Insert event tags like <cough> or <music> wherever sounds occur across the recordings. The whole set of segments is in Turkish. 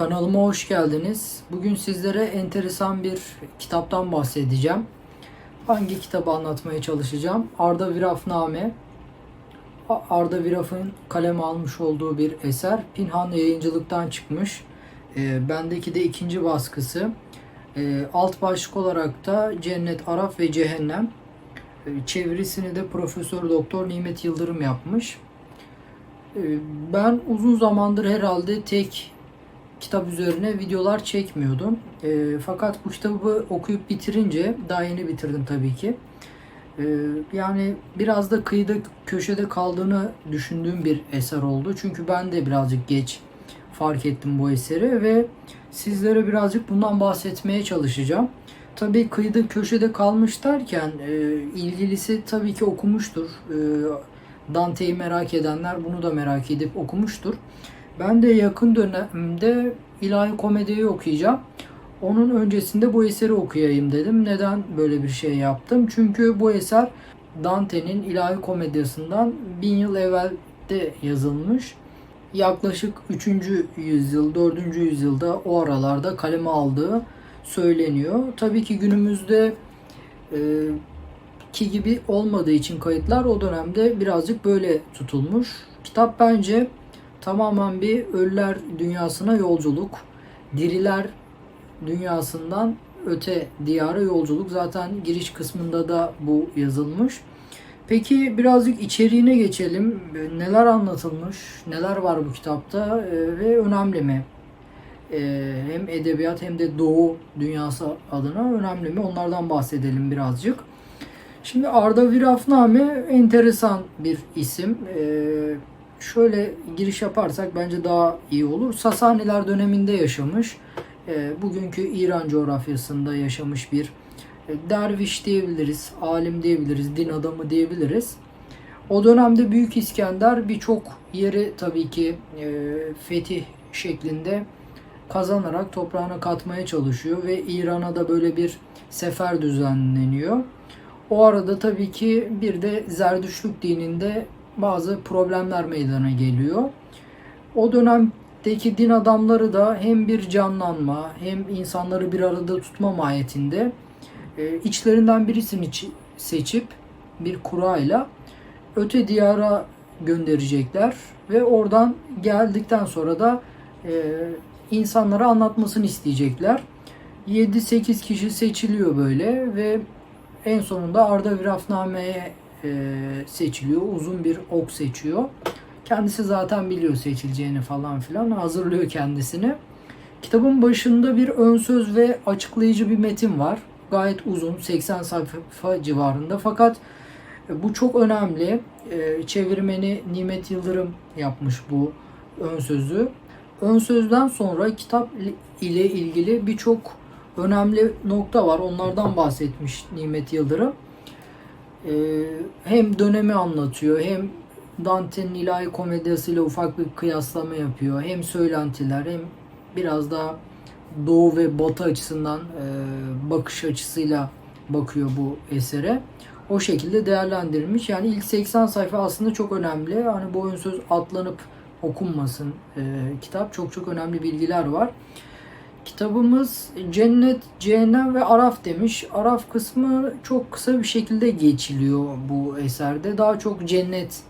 Kanalıma hoş geldiniz. Bugün sizlere enteresan bir kitaptan bahsedeceğim. Hangi kitabı anlatmaya çalışacağım? Arda Virafname. Arda Viraf'ın kaleme almış olduğu bir eser. Pinhan yayıncılıktan çıkmış. E, bendeki de ikinci baskısı. E, alt başlık olarak da Cennet, Araf ve Cehennem. E, çevirisini de Profesör Doktor Nimet Yıldırım yapmış. Ben uzun zamandır herhalde tek kitap üzerine videolar çekmiyordum. Ee, fakat bu kitabı okuyup bitirince, daha yeni bitirdim tabii ki. Ee, yani biraz da kıyıda köşede kaldığını düşündüğüm bir eser oldu. Çünkü ben de birazcık geç fark ettim bu eseri ve sizlere birazcık bundan bahsetmeye çalışacağım. Tabii kıyıda köşede kalmış derken e, ilgilisi tabii ki okumuştur. E, Dante'yi merak edenler bunu da merak edip okumuştur. Ben de yakın dönemde ilahi komediyi okuyacağım. Onun öncesinde bu eseri okuyayım dedim. Neden böyle bir şey yaptım? Çünkü bu eser Dante'nin ilahi komedyasından bin yıl evvelde yazılmış. Yaklaşık 3. yüzyıl, 4. yüzyılda o aralarda kaleme aldığı söyleniyor. Tabii ki günümüzde e, ki gibi olmadığı için kayıtlar o dönemde birazcık böyle tutulmuş. Kitap bence tamamen bir ölüler dünyasına yolculuk. Diriler dünyasından öte diyara yolculuk. Zaten giriş kısmında da bu yazılmış. Peki birazcık içeriğine geçelim. Neler anlatılmış, neler var bu kitapta Ee, ve önemli mi? Ee, hem edebiyat hem de doğu dünyası adına önemli mi? Onlardan bahsedelim birazcık. Şimdi Arda Virafname enteresan bir isim. Ee, şöyle giriş yaparsak bence daha iyi olur. Sasaniler döneminde yaşamış. Ee, bugünkü İran coğrafyasında yaşamış bir e, derviş diyebiliriz, alim diyebiliriz, din adamı diyebiliriz. O dönemde Büyük İskender birçok yeri tabii ki e, fetih şeklinde kazanarak toprağına katmaya çalışıyor ve İran'a da böyle bir sefer düzenleniyor. O arada tabii ki bir de Zerdüştlük dininde bazı problemler meydana geliyor. O dönemdeki din adamları da hem bir canlanma hem insanları bir arada tutma mahiyetinde e, içlerinden birisini çi- seçip bir kurayla öte diyara gönderecekler ve oradan geldikten sonra da e, insanlara anlatmasını isteyecekler. 7-8 kişi seçiliyor böyle ve en sonunda Arda Virafname'ye e, seçiliyor. Uzun bir ok seçiyor. Kendisi zaten biliyor seçileceğini falan filan. Hazırlıyor kendisini. Kitabın başında bir ön söz ve açıklayıcı bir metin var. Gayet uzun, 80 sayfa civarında. Fakat bu çok önemli. E, çevirmeni Nimet Yıldırım yapmış bu ön sözü. Ön sözden sonra kitap ile ilgili birçok önemli nokta var. Onlardan bahsetmiş Nimet Yıldırım. Ee, hem dönemi anlatıyor hem Dante'nin ilahi komedyasıyla ufak bir kıyaslama yapıyor. Hem söylentiler hem biraz daha doğu ve batı açısından e, bakış açısıyla bakıyor bu esere. O şekilde değerlendirilmiş. Yani ilk 80 sayfa aslında çok önemli. Hani bu ön söz atlanıp okunmasın e, kitap. Çok çok önemli bilgiler var. Kitabımız cennet, cehennem ve araf demiş. Araf kısmı çok kısa bir şekilde geçiliyor bu eserde. Daha çok cennet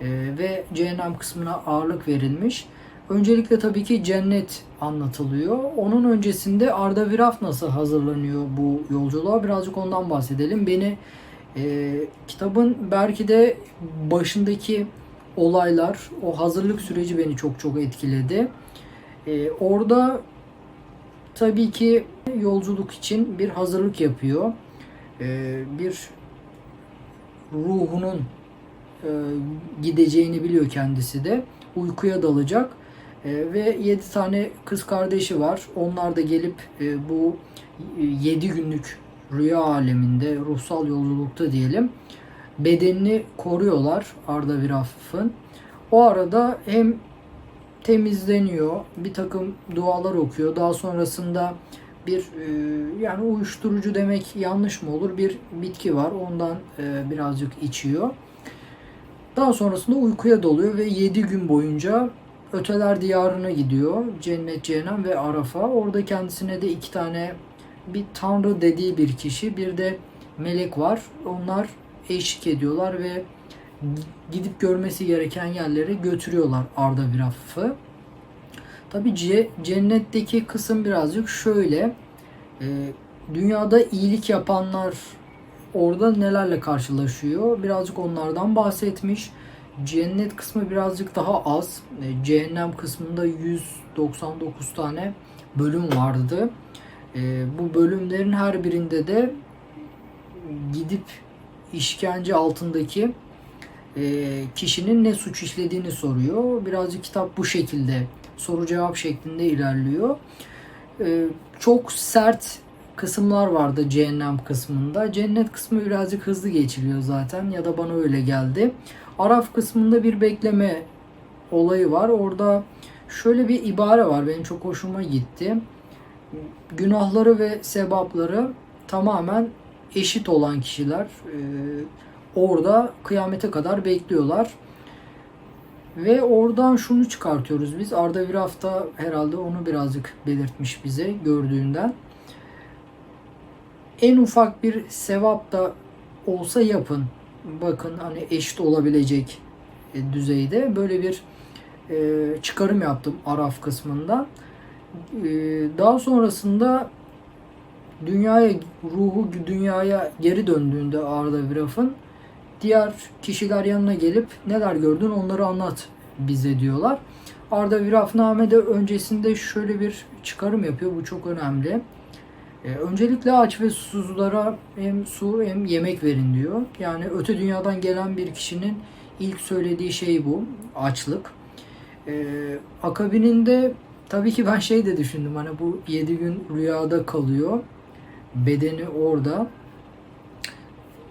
e, ve cehennem kısmına ağırlık verilmiş. Öncelikle tabii ki cennet anlatılıyor. Onun öncesinde Arda Viraf nasıl hazırlanıyor bu yolculuğa birazcık ondan bahsedelim. Beni e, kitabın belki de başındaki olaylar, o hazırlık süreci beni çok çok etkiledi. E, orada tabii ki yolculuk için bir hazırlık yapıyor. Ee, bir ruhunun e, gideceğini biliyor kendisi de. Uykuya dalacak. Ee, ve 7 tane kız kardeşi var. Onlar da gelip e, bu 7 günlük rüya aleminde, ruhsal yolculukta diyelim bedenini koruyorlar Arda Viraf'ın. O arada hem temizleniyor. Bir takım dualar okuyor. Daha sonrasında bir e, yani uyuşturucu demek yanlış mı olur? Bir bitki var. Ondan e, birazcık içiyor. Daha sonrasında uykuya doluyor ve 7 gün boyunca öteler diyarına gidiyor. Cennet, cehennem ve Arafa. Orada kendisine de iki tane bir tanrı dediği bir kişi, bir de melek var. Onlar eşlik ediyorlar ve gidip görmesi gereken yerlere götürüyorlar Arda Viraf'ı. Tabi cennetteki kısım birazcık şöyle. E, dünyada iyilik yapanlar orada nelerle karşılaşıyor? Birazcık onlardan bahsetmiş. Cennet kısmı birazcık daha az. E, cehennem kısmında 199 tane bölüm vardı. E, bu bölümlerin her birinde de gidip işkence altındaki kişinin ne suç işlediğini soruyor. Birazcık kitap bu şekilde soru cevap şeklinde ilerliyor. E, çok sert kısımlar vardı cehennem kısmında. Cennet kısmı birazcık hızlı geçiliyor zaten ya da bana öyle geldi. Araf kısmında bir bekleme olayı var. Orada şöyle bir ibare var. Benim çok hoşuma gitti. Günahları ve sebapları tamamen eşit olan kişiler e, orada kıyamete kadar bekliyorlar. Ve oradan şunu çıkartıyoruz biz. Arda bir hafta herhalde onu birazcık belirtmiş bize gördüğünden. En ufak bir sevap da olsa yapın. Bakın hani eşit olabilecek e, düzeyde böyle bir e, çıkarım yaptım Araf kısmında. E, daha sonrasında dünyaya ruhu dünyaya geri döndüğünde Arda Viraf'ın diğer kişiler yanına gelip neler gördün onları anlat bize diyorlar. Arda Virafname de öncesinde şöyle bir çıkarım yapıyor. Bu çok önemli. Ee, öncelikle aç ve susuzlara hem su hem yemek verin diyor. Yani öte dünyadan gelen bir kişinin ilk söylediği şey bu. Açlık. Ee, akabininde tabii ki ben şey de düşündüm. Hani bu 7 gün rüyada kalıyor. Bedeni orada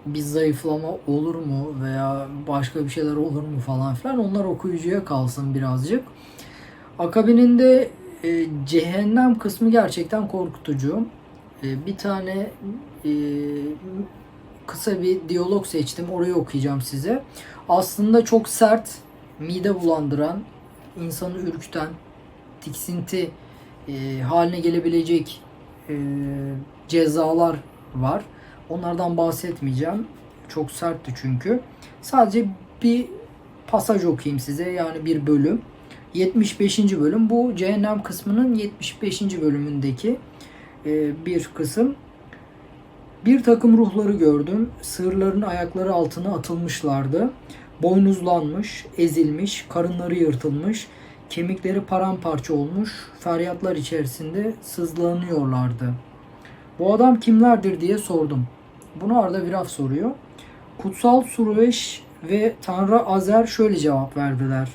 bir zayıflama olur mu veya başka bir şeyler olur mu falan filan onlar okuyucuya kalsın birazcık. Akabininde e, cehennem kısmı gerçekten korkutucu. E, bir tane e, kısa bir diyalog seçtim. Orayı okuyacağım size. Aslında çok sert, mide bulandıran, insanı ürküten, tiksinti e, haline gelebilecek e, cezalar var. Onlardan bahsetmeyeceğim. Çok sertti çünkü. Sadece bir pasaj okuyayım size. Yani bir bölüm. 75. bölüm. Bu cehennem kısmının 75. bölümündeki e, bir kısım. Bir takım ruhları gördüm. Sığırların ayakları altına atılmışlardı. Boynuzlanmış, ezilmiş, karınları yırtılmış, kemikleri paramparça olmuş, feryatlar içerisinde sızlanıyorlardı. Bu adam kimlerdir diye sordum. Bunu Arda Viraf soruyor. Kutsal Sureş ve Tanrı Azer şöyle cevap verdiler.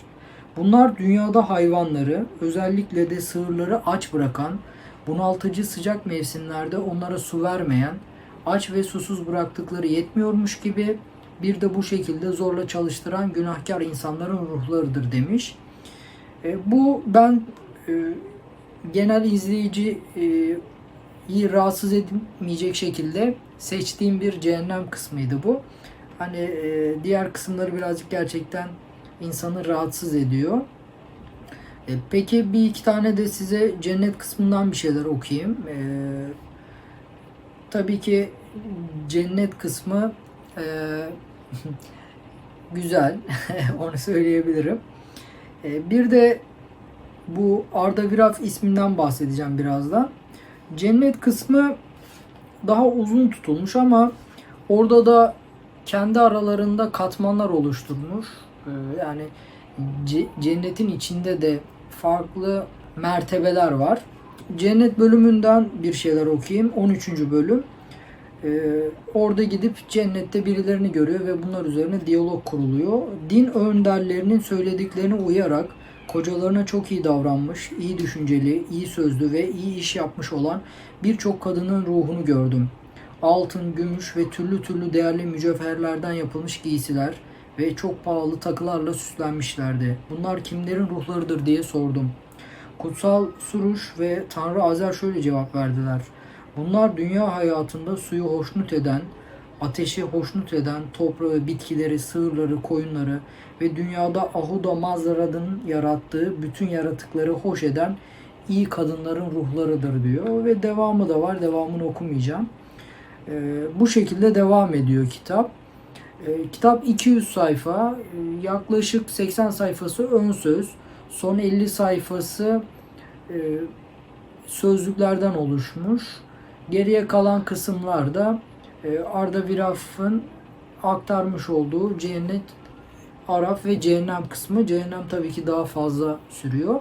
Bunlar dünyada hayvanları, özellikle de sığırları aç bırakan, bunaltıcı sıcak mevsimlerde onlara su vermeyen, aç ve susuz bıraktıkları yetmiyormuş gibi bir de bu şekilde zorla çalıştıran günahkar insanların ruhlarıdır demiş. E, bu ben e, genel izleyici e, iyi rahatsız etmeyecek şekilde seçtiğim bir cehennem kısmıydı bu. Hani e, diğer kısımları birazcık gerçekten insanı rahatsız ediyor. E, peki bir iki tane de size cennet kısmından bir şeyler okuyayım. E, tabii ki cennet kısmı e, <laughs> güzel. <laughs> Onu söyleyebilirim. E, bir de bu Arda Viraf isminden bahsedeceğim birazdan. Cennet kısmı daha uzun tutulmuş ama orada da kendi aralarında katmanlar oluşturmuş. Ee, yani cennetin içinde de farklı mertebeler var. Cennet bölümünden bir şeyler okuyayım. 13. bölüm. Ee, orada gidip cennette birilerini görüyor ve bunlar üzerine diyalog kuruluyor. Din önderlerinin söylediklerine uyarak kocalarına çok iyi davranmış, iyi düşünceli, iyi sözlü ve iyi iş yapmış olan birçok kadının ruhunu gördüm. Altın, gümüş ve türlü türlü değerli mücevherlerden yapılmış giysiler ve çok pahalı takılarla süslenmişlerdi. Bunlar kimlerin ruhlarıdır diye sordum. Kutsal Suruş ve Tanrı Azer şöyle cevap verdiler. Bunlar dünya hayatında suyu hoşnut eden, ateşi hoşnut eden toprağı, bitkileri, sığırları, koyunları ve dünyada Ahuda Mazdara'nın yarattığı bütün yaratıkları hoş eden iyi kadınların ruhlarıdır diyor ve devamı da var. Devamını okumayacağım. Ee, bu şekilde devam ediyor kitap. Ee, kitap 200 sayfa. Ee, yaklaşık 80 sayfası ön söz. Son 50 sayfası e, sözlüklerden oluşmuş. Geriye kalan kısımlarda e, Arda Viraf'ın aktarmış olduğu cennet, Araf ve cehennem kısmı. Cehennem tabii ki daha fazla sürüyor.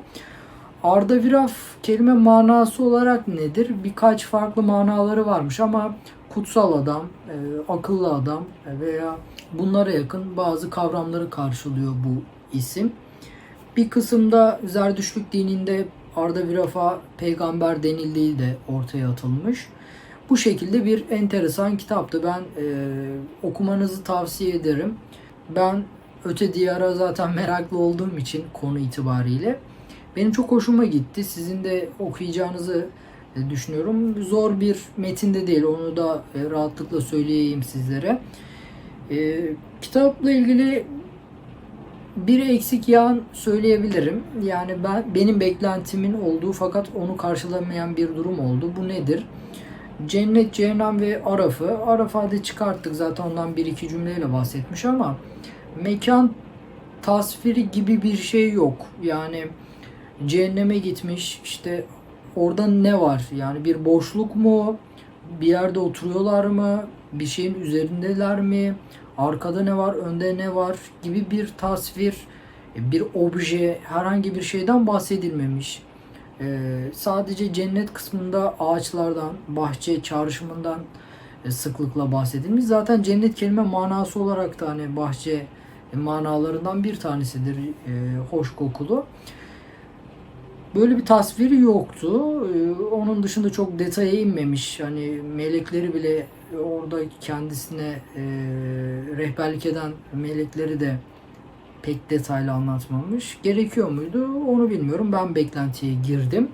Arda Viraf kelime manası olarak nedir? Birkaç farklı manaları varmış ama kutsal adam, e, akıllı adam veya bunlara yakın bazı kavramları karşılıyor bu isim. Bir kısımda Zerdüştlük dininde Arda Viraf'a peygamber denildiği de ortaya atılmış. Bu şekilde bir enteresan kitaptı. Ben e, okumanızı tavsiye ederim. Ben öte diyara zaten meraklı olduğum için konu itibariyle benim çok hoşuma gitti. Sizin de okuyacağınızı e, düşünüyorum. Zor bir metinde değil. Onu da e, rahatlıkla söyleyeyim sizlere. E, kitapla ilgili bir eksik yan söyleyebilirim. Yani ben benim beklentimin olduğu fakat onu karşılamayan bir durum oldu. Bu nedir? Cennet, Cehennem ve Araf'ı. Araf hadi çıkarttık zaten ondan bir iki cümleyle bahsetmiş ama mekan tasviri gibi bir şey yok. Yani cehenneme gitmiş işte orada ne var? Yani bir boşluk mu? Bir yerde oturuyorlar mı? Bir şeyin üzerindeler mi? Arkada ne var? Önde ne var? Gibi bir tasvir, bir obje, herhangi bir şeyden bahsedilmemiş. Ee, sadece cennet kısmında ağaçlardan, bahçe, çağrışımından e, sıklıkla bahsedilmiş. Zaten cennet kelime manası olarak da hani bahçe manalarından bir tanesidir. E, hoş kokulu. Böyle bir tasviri yoktu. Ee, Onun dışında çok detaya inmemiş. Hani melekleri bile orada kendisine e, rehberlik eden melekleri de pek detaylı anlatmamış. Gerekiyor muydu? Onu bilmiyorum. Ben beklentiye girdim.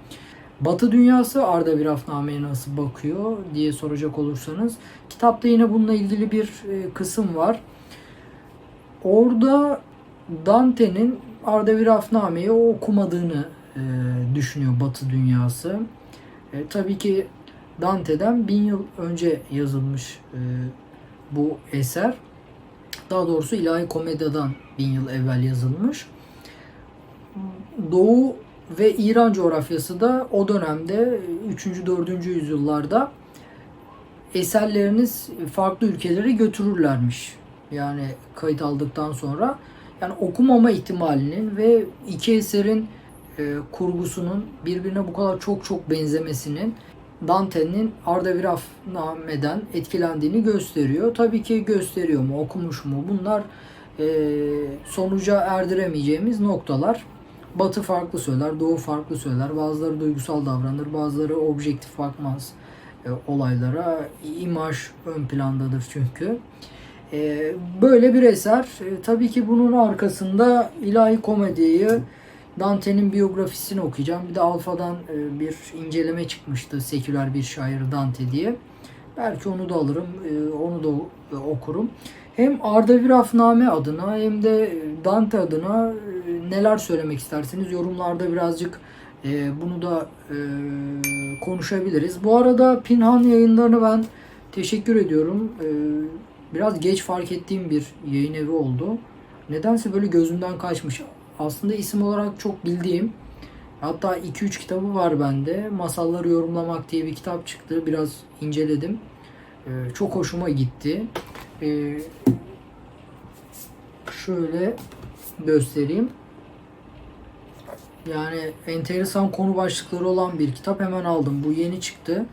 Batı dünyası Arda Virafname'ye nasıl bakıyor diye soracak olursanız. Kitapta yine bununla ilgili bir e, kısım var. Orada Dante'nin Arda Virafname'yi okumadığını e, düşünüyor Batı dünyası. E, tabii ki Dante'den bin yıl önce yazılmış e, bu eser. Daha doğrusu İlahi Komedia'dan bin yıl evvel yazılmış. Doğu ve İran coğrafyası da o dönemde 3. 4. yüzyıllarda eserleriniz farklı ülkelere götürürlermiş. Yani kayıt aldıktan sonra yani okumama ihtimalinin ve iki eserin e, kurgusunun birbirine bu kadar çok çok benzemesinin Dante'nin Arda Virafname'den etkilendiğini gösteriyor. Tabii ki gösteriyor mu, okumuş mu? Bunlar e, sonuca erdiremeyeceğimiz noktalar. Batı farklı söyler, Doğu farklı söyler. Bazıları duygusal davranır, bazıları objektif bakmaz e, olaylara. İmaj ön plandadır çünkü. E, böyle bir eser. E, tabii ki bunun arkasında ilahi komediyi Dante'nin biyografisini okuyacağım. Bir de Alfa'dan e, bir inceleme çıkmıştı. Seküler bir şair Dante diye. Belki onu da alırım. e, Onu da e, okurum. Hem Arda Virafname adına hem de Dante adına neler söylemek istersiniz? Yorumlarda birazcık bunu da konuşabiliriz. Bu arada Pinhan yayınlarını ben teşekkür ediyorum. Biraz geç fark ettiğim bir yayın evi oldu. Nedense böyle gözümden kaçmış. Aslında isim olarak çok bildiğim hatta 2-3 kitabı var bende. Masalları Yorumlamak diye bir kitap çıktı. Biraz inceledim. Ee, çok hoşuma gitti. Ee, şöyle göstereyim. Yani enteresan konu başlıkları olan bir kitap hemen aldım. Bu yeni çıktı.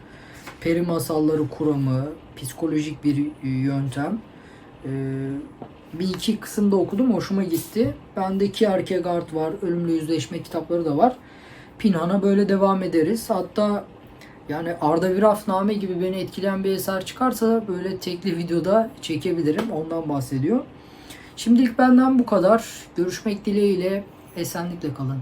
Peri masalları kuramı, psikolojik bir yöntem. Ee, bir iki kısımda okudum. Hoşuma gitti. Bende Kierkegaard var. Ölümle Yüzleşme kitapları da var. Pinhan'a böyle devam ederiz. Hatta yani Arda Virafname gibi beni etkileyen bir eser çıkarsa böyle tekli videoda çekebilirim. Ondan bahsediyor. Şimdilik benden bu kadar. Görüşmek dileğiyle. Esenlikle kalın.